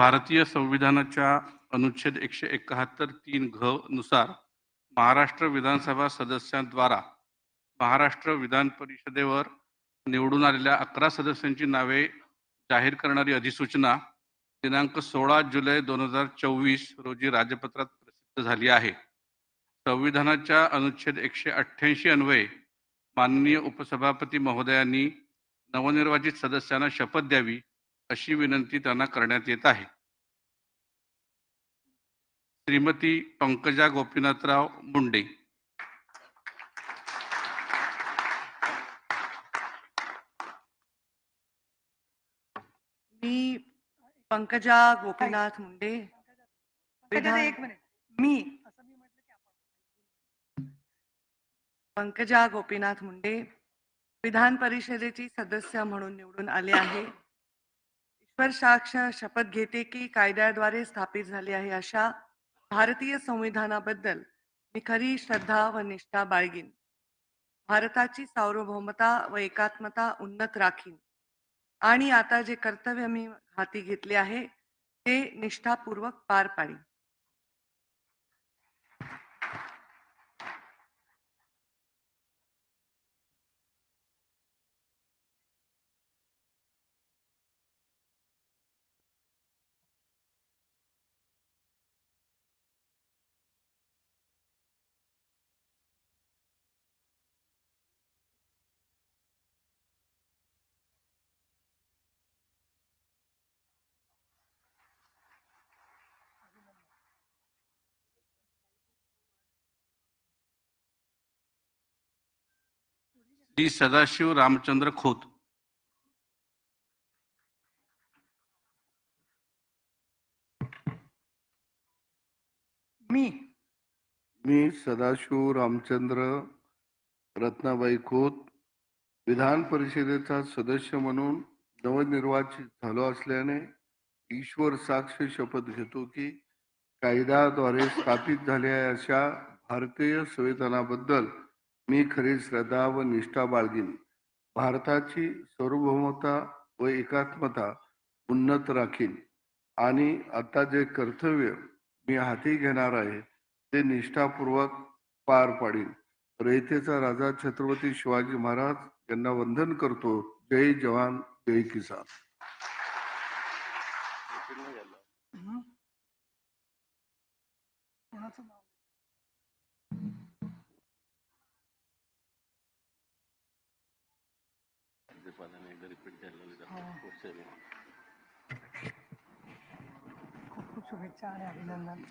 भारतीय संविधानाच्या अनुच्छेद एकशे एकाहत्तर तीन घ नुसार महाराष्ट्र विधानसभा सदस्यांद्वारा महाराष्ट्र विधान परिषदेवर निवडून आलेल्या अकरा सदस्यांची नावे जाहीर करणारी अधिसूचना दिनांक सोळा जुलै दोन हजार चोवीस रोजी राजपत्रात प्रसिद्ध झाली आहे. संविधानाच्या अनुच्छेद एकशे अठ्ठ्याऐंशी अन्वये माननीय उपसभापती महोदयांनी नवनिर्वाचित सदस्यांना शपथ द्यावी अशी विनंती त्यांना करण्यात येत आहे. श्रीमती पंकजा गोपीनाथराव मुंडे. मी पंकजा गोपीनाथ मुंडे. एक मिनिट. मी असं मी म्हटलं की आपण पंकजा गोपीनाथ मुंडे विधान परिषदेची सदस्य म्हणून निवडून आले आहे. साक्ष शपथ घेते की कायद्याद्वारे स्थापित झाली आहे अशा भारतीय संविधानाबद्दल मी खरी श्रद्धा व निष्ठा बाळगीन. भारताची सार्वभौमता व एकात्मता उन्नत राखीन. आणि आता जे कर्तव्य मी हाती घेतले आहे ते निष्ठापूर्वक पार पाडीन. श्री सदाशिव रामचंद्र खोत. मी. मी सदाशिव रामचंद्र रत्नाबाई खोत विधान परिषदेचा सदस्य म्हणून नवनिर्वाचित झालो असल्याने ईश्वर साक्ष शपथ घेतो की कायद्याद्वारे स्थापित झालेल्या अशा भारतीय संविधानाबद्दल मी खरी श्रद्धा व निष्ठा बाळगीन. भारताची सार्वभौमता व एकात्मता उन्नत राखीन. आणि आता जे कर्तव्य मी हाती घेणार आहे ते निष्ठापूर्वक पार पाडीन. रयतेचा राजा छत्रपती शिवाजी महाराज यांना वंदन करतो. जय जवान जय किसान. कोणाचं खूप खूप शुभेच्छा आणि अभिनंदन.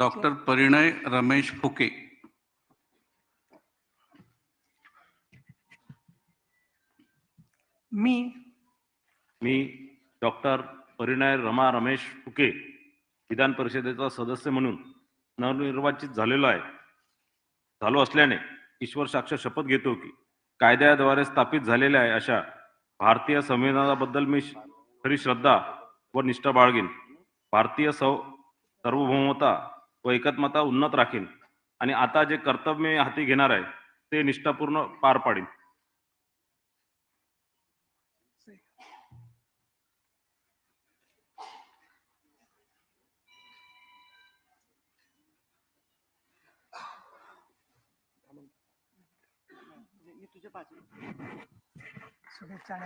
डॉक्टर परिणय रमेश फुके. मी. मी डॉक्टर परिणय रमा रमेश फुके विधान परिषदेचा सदस्य म्हणून नवनिर्वाचित झालेलो आहे. झालो असल्याने ईश्वर साक्ष शपथ घेतो की कायद्याद्वारे स्थापित झालेल्या आहे अशा भारतीय संविधानाबद्दल मी खरी श्रद्धा व निष्ठा बाळगीन. भारतीय सौ सार्वभौमता व एकात्मता उन्नत राखीन आणि आता जे कर्तव्य मी हाती घेणार आहे ते निष्ठापूर्ण पार पाडीन. तुझ्या बाजूला. शुभेच्छा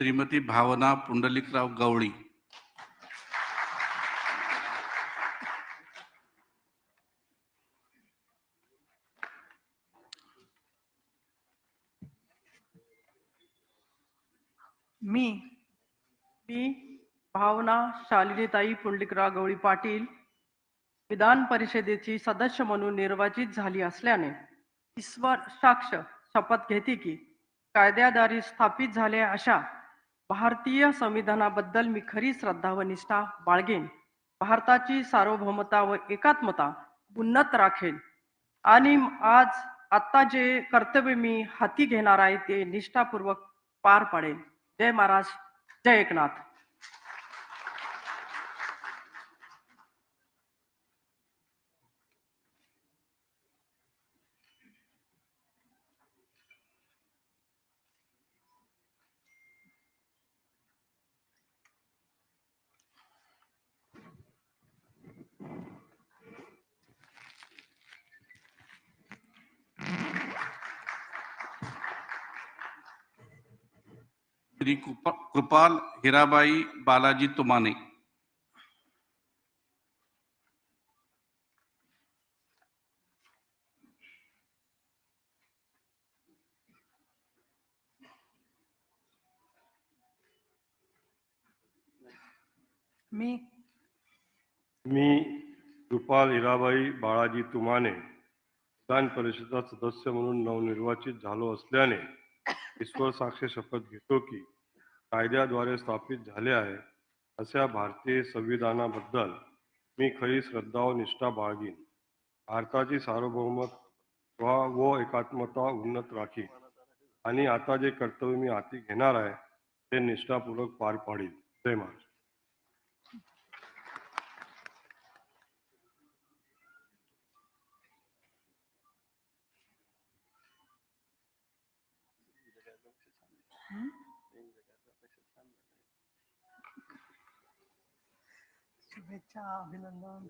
श्रीमती भावना पुंडलिकराव गवळी. मी मी भावना शालिनीताई पुंडलिकराव गवळी पाटील. विधान परिषदेची सदस्य म्हणून निर्वाचित झाली असल्याने ईश्वर साक्ष शपथ घेते की कायद्याद्वारे स्थापित झाल्या अशा भारतीय संविधानाबद्दल मी खरी श्रद्धा व निष्ठा बाळगेन. भारताची सार्वभौमता व एकात्मता उन्नत राखेन. आणि आज आत्ता जे कर्तव्य मी हाती घेणार आहे ते निष्ठापूर्वक पार पाडेन. जय महाराज जय एकनाथ. श्री कृपा- कृपाल हिराबाई बालाजी तुमाने. मी. मी कृपाल हिराबाई बाळाजी तुमाने विधान परिषदेचा सदस्य म्हणून नवनिर्वाचित झालो असल्याने ईश्वर साक्ष शपथ घेतो की कायद्याद्वारे स्थापित झाले आहे अशा भारतीय संविधानाबद्दल मी खरी श्रद्धा व निष्ठा बाळगीन. भारताची सार्वभौमत्व व एकात्मता उन्नत राखीन. आणि आता जे कर्तव्य मी हाती घेणार आहे ते निष्ठापूर्वक पार पाडील जय महाराज. शुभेच्छा अभिनंदन.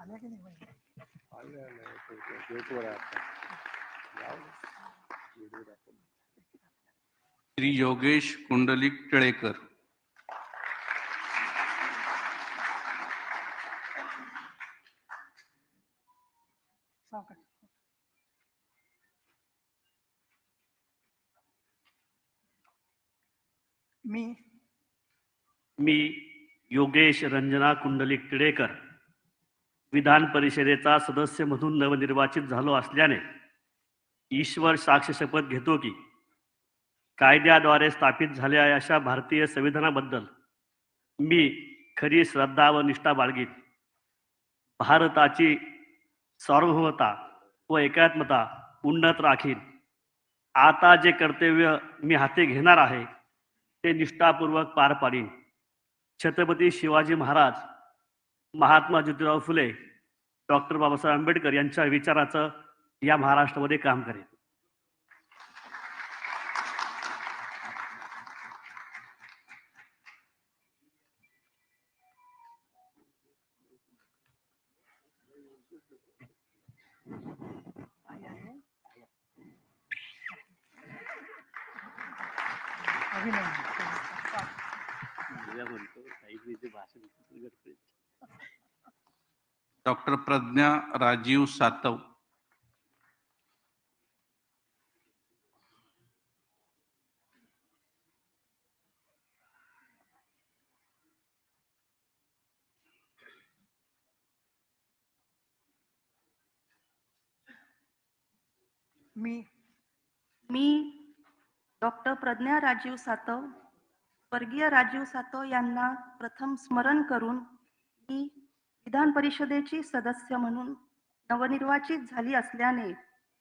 आल्या की नाही श्री योगेश कुंडलिक टिळेकर. मी. मी. योगेश रंजना कुंडलिक टिळेकर विधान परिषदेचा सदस्य म्हणून नवनिर्वाचित झालो असल्याने ईश्वर साक्ष शपथ घेतो की कायद्याद्वारे स्थापित झालेल्या अशा भारतीय संविधानाबद्दल मी खरी श्रद्धा व निष्ठा बाळगीन. भारताची सार्वभौमता व एकात्मता उन्नत राखीन. आता जे कर्तव्य मी हाती घेणार आहे ते निष्ठापूर्वक पार पाडीन. छत्रपती शिवाजी महाराज महात्मा ज्योतिराव फुले डॉक्टर बाबासाहेब आंबेडकर यांच्या विचाराचं या महाराष्ट्रामध्ये काम करेन आई आहे अभिनंदन डॉक्टर प्रज्ञा राजीव सातव. मी. मी डॉक्टर प्रज्ञा राजीव सातव. स्वर्गीय राजीव सातव यांना प्रथम स्मरण करून मी विधान परिषदेची सदस्य म्हणून नवनिर्वाचित झाली असल्याने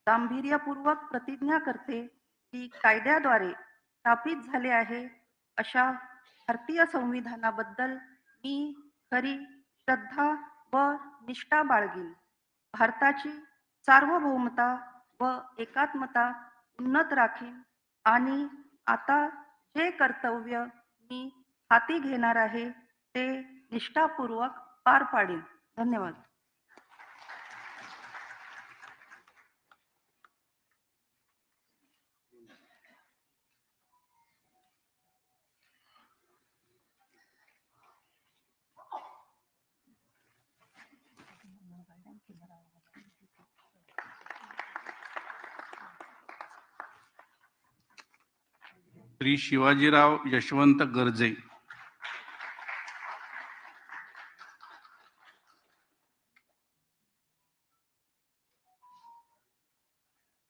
गांभीर्यपूर्वक प्रतिज्ञा करते की कायद्याद्वारे स्थापित झाले आहे अशा भारतीय संविधानाबद्दल मी खरी श्रद्धा व निष्ठा बाळगीन. भारताची सार्वभौमता व एकात्मता उन्नत राखीन आणि आता जे कर्तव्य मी हाती घेणार आहे ते निष्ठापूर्वक पार पाडेल. धन्यवाद. श्री शिवाजीराव यशवंत गर्जे.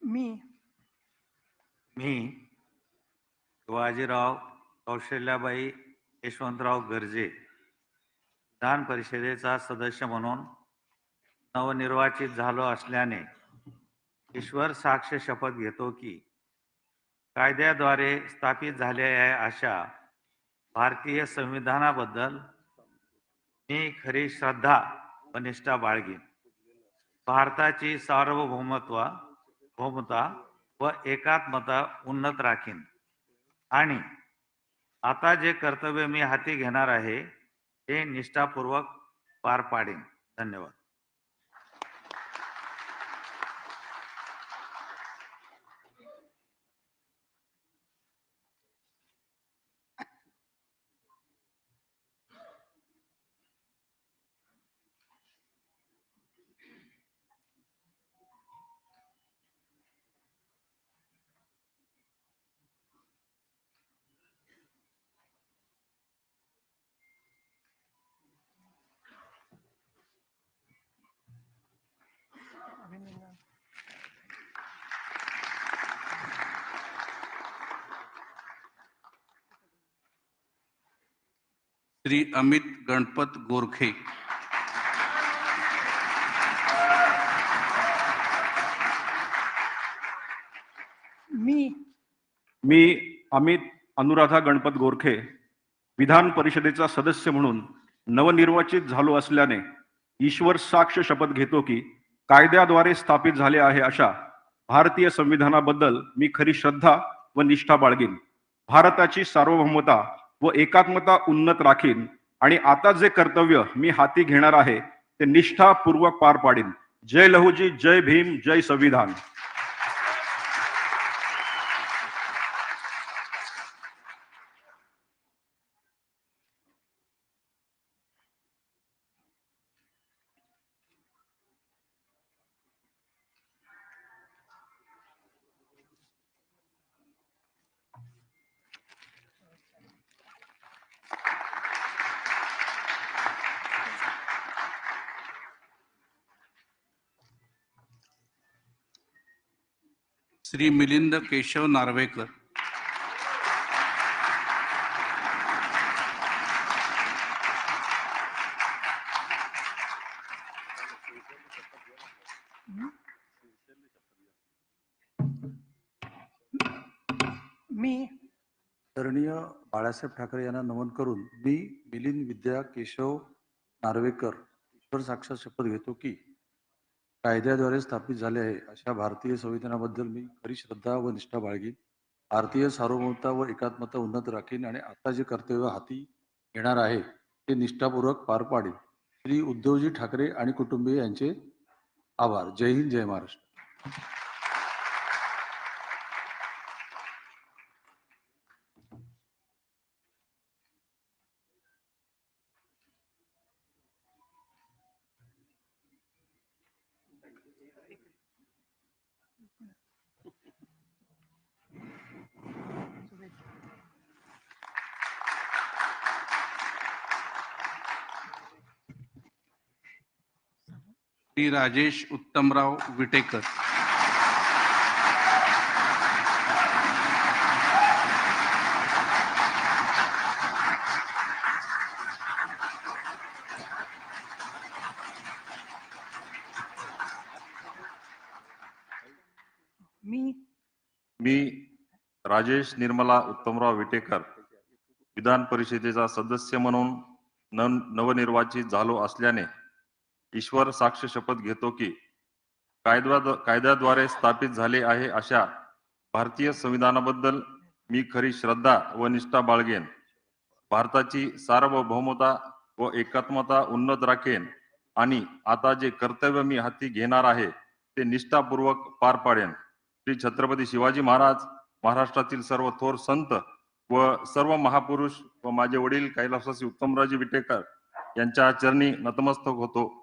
मी. मी शिवाजीराव कौशल्याबाई यशवंतराव गर्जे विधान परिषदेचा सदस्य म्हणून नवनिर्वाचित झालो असल्याने ईश्वर साक्ष शपथ घेतो की कायद्याद्वारे स्थापित झालेल्या अशा भारतीय संविधानाबद्दल मी खरी श्रद्धा व निष्ठा बाळगीन. भारताची सार्वभौमत्व भौमता व एकात्मता उन्नत राखीन. आणि आता जे कर्तव्य मी हाती घेणार आहे ते निष्ठापूर्वक पार पाडेन. धन्यवाद. श्री अमित गणपत गोरखे. मी मी अमित अनुराधा गणपत गोरखे विधान परिषदेचा सदस्य म्हणून नवनिर्वाचित झालो असल्याने ईश्वर साक्ष शपथ घेतो की कायद्याद्वारे स्थापित झाले आहे अशा भारतीय संविधानाबद्दल मी खरी श्रद्धा व निष्ठा बाळगीन. भारताची सार्वभौमता व एकात्मता उन्नत राखीन आणि आता जे कर्तव्य मी हाती घेणार आहे ते निष्ठापूर्वक पार पाडीन. जय लहुजी जय भीम जय संविधान. श्री मिलिंद केशव नार्वेकर. मी आदरणीय बाळासाहेब ठाकरे यांना नमन करून मी मिलिंद विद्या केशव नार्वेकर ईश्वर साक्षात शपथ घेतो की कायद्याद्वारे स्थापित झाले आहे. अशा भारतीय संविधानाबद्दल मी खरी श्रद्धा व निष्ठा बाळगीन. भारतीय सार्वभौमता व एकात्मता उन्नत राखीन आणि आता जे कर्तव्य हाती घेणार आहे ते निष्ठापूर्वक पार पाडेल श्री उद्धवजी ठाकरे आणि कुटुंबीय यांचे आभार. जय हिंद जय महाराष्ट्र. श्री राजेश उत्तमराव विटेकर. मी मी राजेश निर्मला उत्तमराव विटेकर विधान परिषदेचा सदस्य म्हणून नव नवनिर्वाचित झालो असल्याने ईश्वर साक्ष शपथ घेतो की कायद्या कायद्याद्वारे स्थापित झाले आहे अशा भारतीय संविधानाबद्दल मी खरी श्रद्धा व निष्ठा बाळगेन. भारताची सार्वभौमता व एकात्मता उन्नत राखेन आणि आता जे कर्तव्य मी हाती घेणार आहे ते निष्ठापूर्वक पार पाडेन. श्री छत्रपती शिवाजी महाराज महाराष्ट्रातील सर्व थोर संत व सर्व महापुरुष व माझे वडील कैलासवासी उत्तमराजी विटेकर यांच्या चरणी नतमस्तक होतो.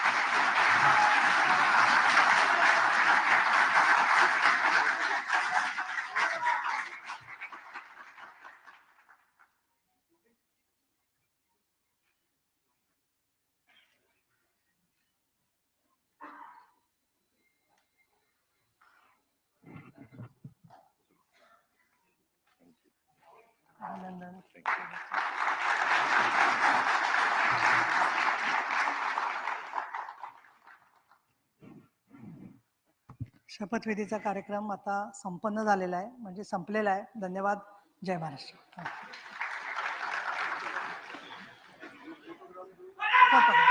शपथविधीचा कार्यक्रम आता संपन्न झालेला आहे. म्हणजे संपलेला आहे. धन्यवाद. जय महाराष्ट्र. हो,